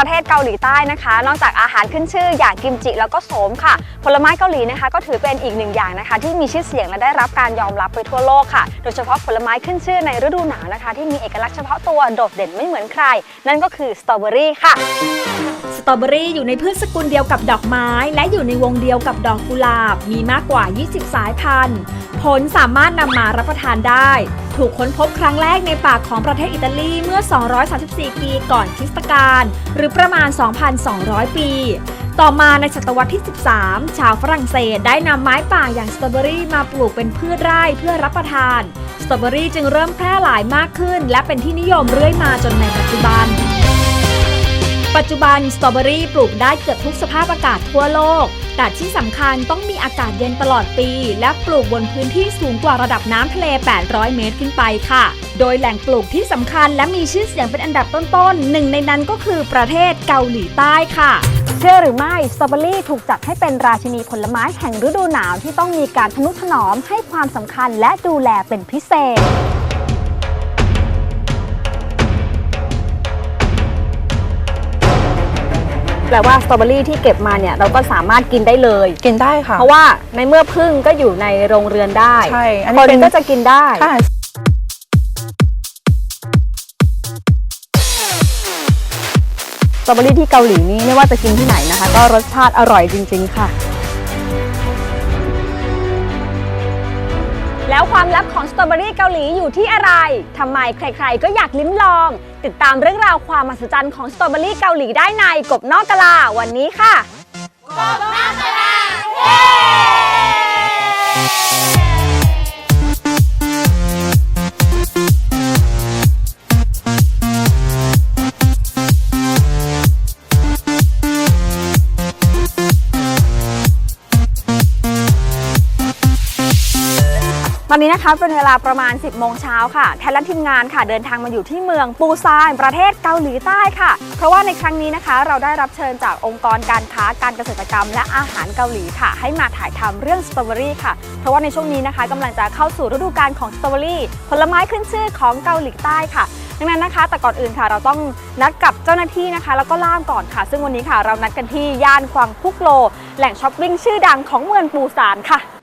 ประเทศเกาหลีใต้นะคะ นอกจากอาหารขึ้นชื่ออย่างกิมจิแล้วก็โสมค่ะ ผลไม้เกาหลีนะคะ ก็ถือเป็นอีกหนึ่งอย่างนะคะ ที่มีชื่อเสียงและได้รับการยอมรับไปทั่วโลกค่ะ โดยเฉพาะผลไม้ขึ้นชื่อในฤดูหนาวนะคะ ที่มีเอกลักษณ์เฉพาะตัวโดดเด่นไม่เหมือนใคร นั่นก็คือสตรอเบอรี่ค่ะ สตรอเบอรี่อยู่ในพืชสกุลเดียวกับดอกไม้ และอยู่ในวงเดียวกับดอกกุหลาบ มีมากกว่า 20 สายพันธุ์ ผลสามารถนำมารับประทานได้ ถูกค้นพบครั้งแรกในป่าของประเทศอิตาลีเมื่อ 234 ปีก่อนคริสตกาลหรือประมาณ 2,200 ปี ต่อมาในศตวรรษที่ 13 ชาวฝรั่งเศสได้นำไม้ป่าอย่างสตรอเบอรี่มาปลูกเป็นพืชไร่เพื่อรับประทาน สตรอเบอรี่จึงเริ่มแพร่หลายมากขึ้น และเป็นที่นิยมเรื่อยมาจนในปัจจุบัน ปัจจุบันสตรอเบอรี่ปลูกได้เกือบทุกสภาพอากาศทั่วโลก แต่ที่สำคัญต้องมีอากาศเย็นตลอดปี และปลูกบนพื้นที่สูงกว่าระดับน้ำทะเล 800 เมตรขึ้นไปค่ะ โดยแหล่งปลูกที่สำคัญและมีชื่อเสียงเป็นอันดับต้นๆ หนึ่งในนั้นก็คือประเทศเกาหลีใต้ค่ะเชื่อหรือไม่สตรอเบอรี่ถูกจัดให้เป็นราชินีผลไม้แห่งฤดูหนาวที่ต้องมีการทนุถนอมให้ความสำคัญและดูแลเป็นพิเศษ แปลว่าสตรอเบอรี่ที่เก็บมาเนี่ยเราก็สามารถกินได้เลย กินได้ค่ะ เพราะว่าในเมื่อพึ่งก็อยู่ในโรงเรือนได้ใช่อันคนี้นเป็น ก็จะกินได้ ค่ะสตรอเบอรี่ที่เกาหลีนี่ไม่ว่าจะกินที่ไหนนะคะ ก็รสชาติอร่อยจริง ๆ ค่ะ แล้วความลับของสตรอเบอรี่เกาหลีอยู่ที่อะไรทำไมใครๆ ก็อยากลิ้มลอง ติดตามเรื่องราวความมหัศจรรย์ของสตรอเบอรี่เกาหลีได้ในกบนอกกะลาวันนี้ค่ะ กบนอกกะลา ตอนนี้นะคะเป็นเวลาประมาณ 10 โมงเช้าค่ะ แทนและทีมงานค่ะเดินทางมาอยู่ที่เมืองปูซานประเทศเกาหลีใต้ค่ะ เพราะว่าในครั้งนี้นะคะ เราได้รับเชิญจากองค์กรการค้าการเกษตรกรรม และอาหารเกาหลีค่ะ ให้มาถ่ายทำเรื่องสตรอเบอรี่ค่ะ เพราะว่าในช่วงนี้นะคะกำลังจะเข้าสู่ฤดูกาลของสตรอเบอรี่ผลไม้ขึ้นชื่อของเกาหลีใต้ค่ะดังนั้นนะคะ แต่ก่อนอื่นค่ะ เราต้องนัดกับเจ้าหน้าที่นะคะ แล้วก็ล่ามก่อนค่ะ ซึ่งวันนี้ค่ะ เรานัดกันที่ย่านควังพุกโล แหล่งช้อปปิ้งชื่อดังของเมืองปูซานค่ะ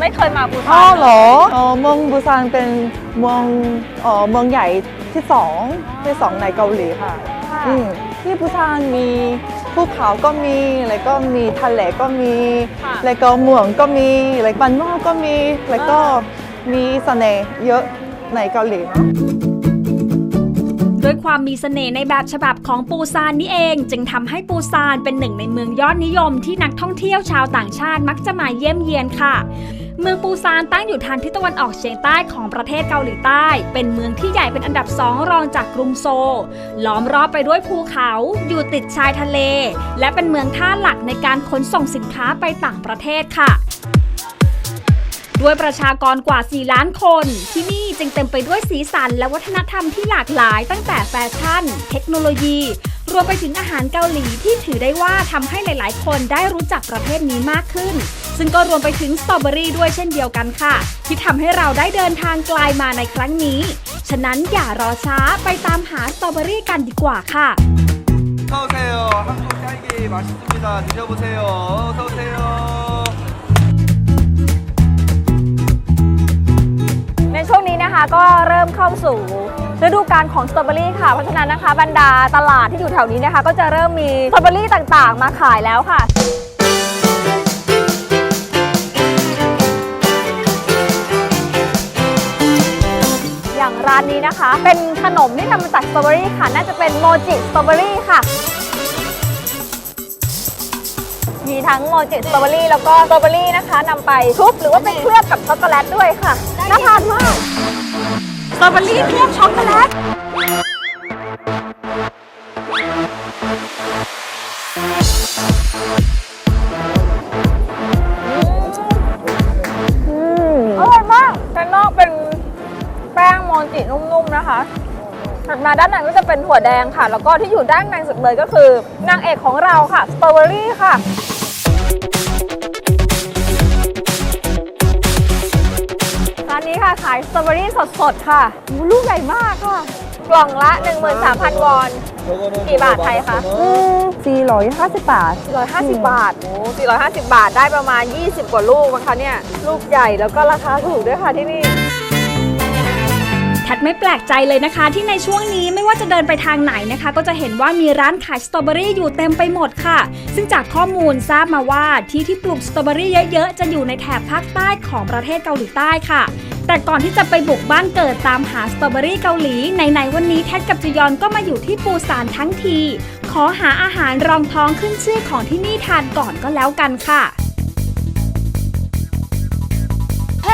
ไหมไม่เคยมาปูซานอ๋อเหรออ๋อเมืองบูซานเป็นเมืองเอ๋อเมืองใหญ่ที่สองที่สองในเกาหลีค่ะค่ะอืมที่บูซานมีภูเขาก็มีแล้วก็มีทะเลก็มีค่ะแล้วก็เมืองก็มีแล้วบ้านนอกก็มีแล้วก็มีเสน่ห์เยอะในเกาหลีเนาะ ด้วยความมีเสน่ห์ในแบบฉบับของปูซานนี่เอง จึงทำให้ปูซานเป็นหนึ่งในเมืองยอดนิยมที่นักท่องเที่ยวชาวต่างชาติมักจะมาเยี่ยมเยียนค่ะ เมืองปูซานตั้งอยู่ทางทิศตะวันออกเฉียงใต้ของประเทศเกาหลีใต้ เป็นเมืองที่ใหญ่เป็นอันดับสองรองจากกรุงโซลล้อมรอบไปด้วยภูเขา อยู่ติดชายทะเล และเป็นเมืองท่าหลักในการขนส่งสินค้าไปต่างประเทศค่ะด้วยประชากรกว่า 4 ล้านคน ที่นี่จึงเต็มไปด้วยสีสันและวัฒนธรรมที่หลากหลายตั้งแต่แฟชั่น เทคโนโลยี รวมไปถึงอาหารเกาหลีที่ถือได้ว่าทำให้หลาย ๆ คนได้รู้จักประเภทนี้มากขึ้น ซึ่งก็รวมไปถึงสตรอเบอรี่ด้วยเช่นเดียวกันค่ะ ที่ทำให้เราได้เดินทางไกลมาในครั้งนี้ ฉะนั้นอย่ารอช้าไปตามหาสตรอเบอรี่กันดีกว่าค่ะ 어서 오세요. 한국 딸기 맛있습니다. 드셔보세요. 어서 오세요. ในช่วงนี้นะคะก็เริ่มเข้าสู่ฤดูกาลของสตรอเบอรี่ค่ะ เพราะฉะนั้นนะคะบรรดาตลาดที่อยู่แถวนี้นะคะ ก็จะเริ่มมีสตรอเบอรี่ต่างๆ มาขายแล้วค่ะ นี้นะคะ เป็นขนมที่ทำมาจากสตรอเบอรี่ค่ะ น่าจะเป็นโมจิสตรอเบอรี่ค่ะ มีทั้งโมจิสตรอเบอรี่แล้วก็สตรอเบอรี่นะคะนำไปชุบหรือว่าไปเคลือบกับช็อกโกแลตด้วยค่ะ น่าทานมากสตรอเบอรี่เคลือบช็อกโกแลต มาด้านในก็จะเป็นถั่วแดงค่ะ แล้วก็ที่อยู่ด้านในสุดเลยก็คือนางเอกของเราค่ะสตรอเบอรี่ค่ะร้านนี้ค่ะขายสตรอเบอรี่สดๆค่ะหูลูกใหญ่มากค่ะ กล่องละ 13,000 วอน กี่บาทไทยคะอืม450 บาท 450 บาท โอ้450 บาทได้ประมาณ 20 กว่าลูกมั้งคะเนี่ย ลูกใหญ่แล้วก็ราคาถูกด้วยค่ะที่นี่แพ ทไม่แปลกใจเลยนะคะ ที่ในช่วงนี้ไม่ว่าจะเดินไปทางไหนนะคะ ก็จะเห็นว่ามีร้านขายสตรอเบอรี่อยู่เต็มไปหมดค่ะ ซึ่งจากข้อมูลทราบมาว่าที่ที่ปลูกสตรอเบอรี่เยอะๆ จะอยู่ในแถบภาคใต้ของประเทศเกาหลีใต้ค่ะ แต่ก่อนที่จะไปบุกบ้านเกิดตามหาสตรอเบอรี่เกาหลีไหนๆวันนี้แท็กับจยอนก็มาอยู่ที่ปูซานทั้งที ขอหาอาหารรองท้องขึ้นชื่อของที่นี่ทานก่อนก็แล้วกันค่ะแพ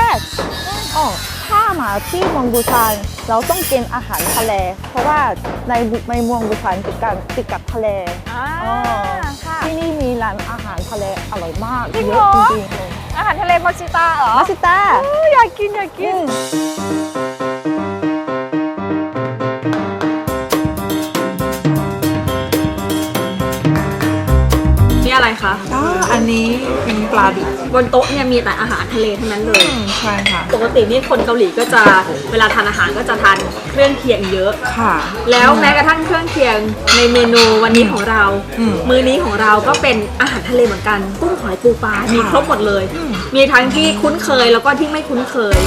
ทย์อ๋อถ้ามาที่เมืองบูซานเราต้องกินอาหารทะเล เพราะว่าในในเมืองบูซานติดกันติดกับทะเลอ่าอ๋อค่ะ ที่นี่มีร้านอาหารทะเลอร่อยมากจริงเยเหรอะอจริงๆเลยอาหารทะเลมาชิตาเหรอมาสิต้าอยากกินอยากกิน นี่อะไรคะอ่าอันนี้เป็นปลาดิบ บนโต๊ะเนี่ยมีแต่อาหารทะเลทั้งนั้นเลย ใช่ค่ะ ปกตินี่คนเกาหลีก็จะเวลาทานอาหารก็จะทานเครื่องเคียงเยอะ ค่ะ แล้วแม้กระทั่งเครื่องเคียงในเมนูวันนี้ของเรา อืมมื้อนี้ของเราก็เป็นอาหารทะเลเหมือนกันกุ้งหอยปูปลา มีครบหมดเลย อืม มีทั้งที่คุ้นเคยแล้วก็ที่ไม่คุ้นเคย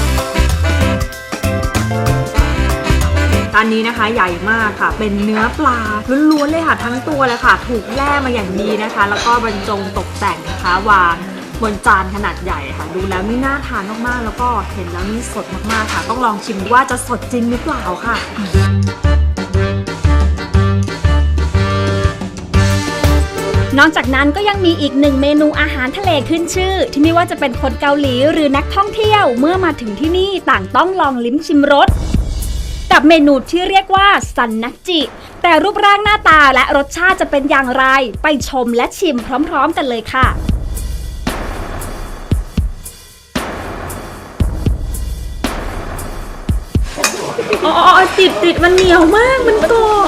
จานนี้นะคะใหญ่มากค่ะ เป็นเนื้อปลาล้วนๆเลยค่ะทั้งตัวเลยค่ะ ถูกแล่มาอย่างดีนะคะ แล้วก็บรรจงตกแต่งนะคะ วาง บนจานขนาดใหญ่ค่ะ ดูแล้วนี่น่าทานมากๆ แล้วก็เห็นแล้วนี่สดมากๆค่ะ ต้องลองชิมดูว่าจะสดจริงหรือเปล่าค่ะนอกจากนั้นก็ยังมีอีกหนึ่งเมนูอาหารทะเลขึ้นชื่อ ที่ไม่ว่าจะเป็นคนเกาหลีหรือนักท่องเที่ยวเมื่อมาถึงที่นี่ต่างต้องลองลิ้มชิมรสกับเมนูที่เรียกว่าซันนักจิ แต่รูปร่างหน้าตาและรสชาติจะเป็นอย่างไร ไปชมและชิมพร้อม ๆ กันเลยค่ะ อ๋ออ๋อติดติดมันเหนียวมากมันกรอบ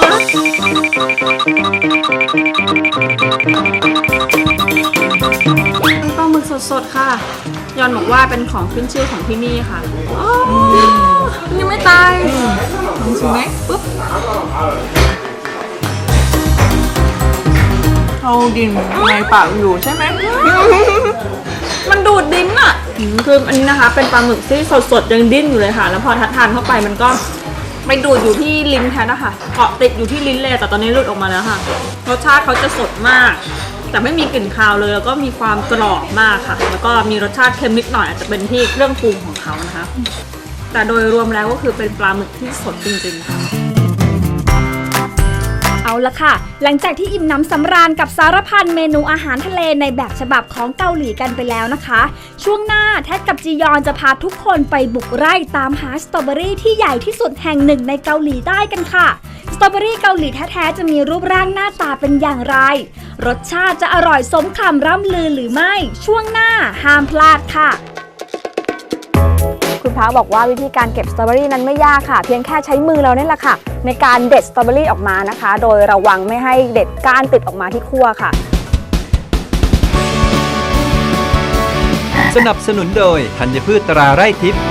ปลาหมึกสดๆค่ะ ยอนบอกว่าเป็นของขึ้นชื่อของที่นี่ค่ะอ๋อยังไม่ตายลองชิมไหมปุ๊บเอาดินในปากอยู่ใช่ไหม มันดูดดิ้นอะอืมคืออันนี้นะคะ เป็นปลาหมึกที่สดๆยังดิ้นอยู่เลยค่ะ แล้วพอทัดทานเข้าไปมันก็ ไปดูดอยู่ที่ลิ้นแทนนะคะเกาะติดอยู่ที่ลิ้นเลยแต่ตอนนี้หลุดออกมาแล้วค่ะ รสชาติเขาจะสดมาก แต่ไม่มีกลิ่นคาวเลยแล้วก็มีความกรอบมากค่ะ แล้วก็มีรสชาติเค็มนิดหน่อยอาจจะเป็นที่เครื่องปรุงของเขานะคะ แต่โดยรวมแล้วก็คือเป็นปลาหมึกที่สดจริงๆค่ะ เอาละค่ะ หลังจากที่อิ่มน้ำสำราญกับสารพันเมนูอาหารทะเลในแบบฉบับของเกาหลีกันไปแล้วนะคะ ช่วงหน้าแท็กับจียอนจะพาทุกคนไปบุกไร่ตามหาสตรอเบอรี่ที่ใหญ่ที่สุดแห่งหนึ่งในเกาหลีใต้กันค่ะ สตรอเบอรี่เกาหลีแท้ๆจะมีรูปร่างหน้าตาเป็นอย่างไร รสชาติจะอร่อยสมคำร่ำลือหรือไม่ ช่วงหน้าห้ามพลาดค่ะ คุณพระบอกว่าวิธีการเก็บสตรอเบอรี่นั้นไม่ยากค่ะ เพียงแค่ใช้มือเราเนี่ยแหละค่ะ ในการเด็ดสตรอเบอรี่ออกมานะคะ โดยระวังไม่ให้เด็ดก้านติดออกมาที่ขั้วค่ะ สนับสนุนโดยธัญพืชตราไร่ทิพย์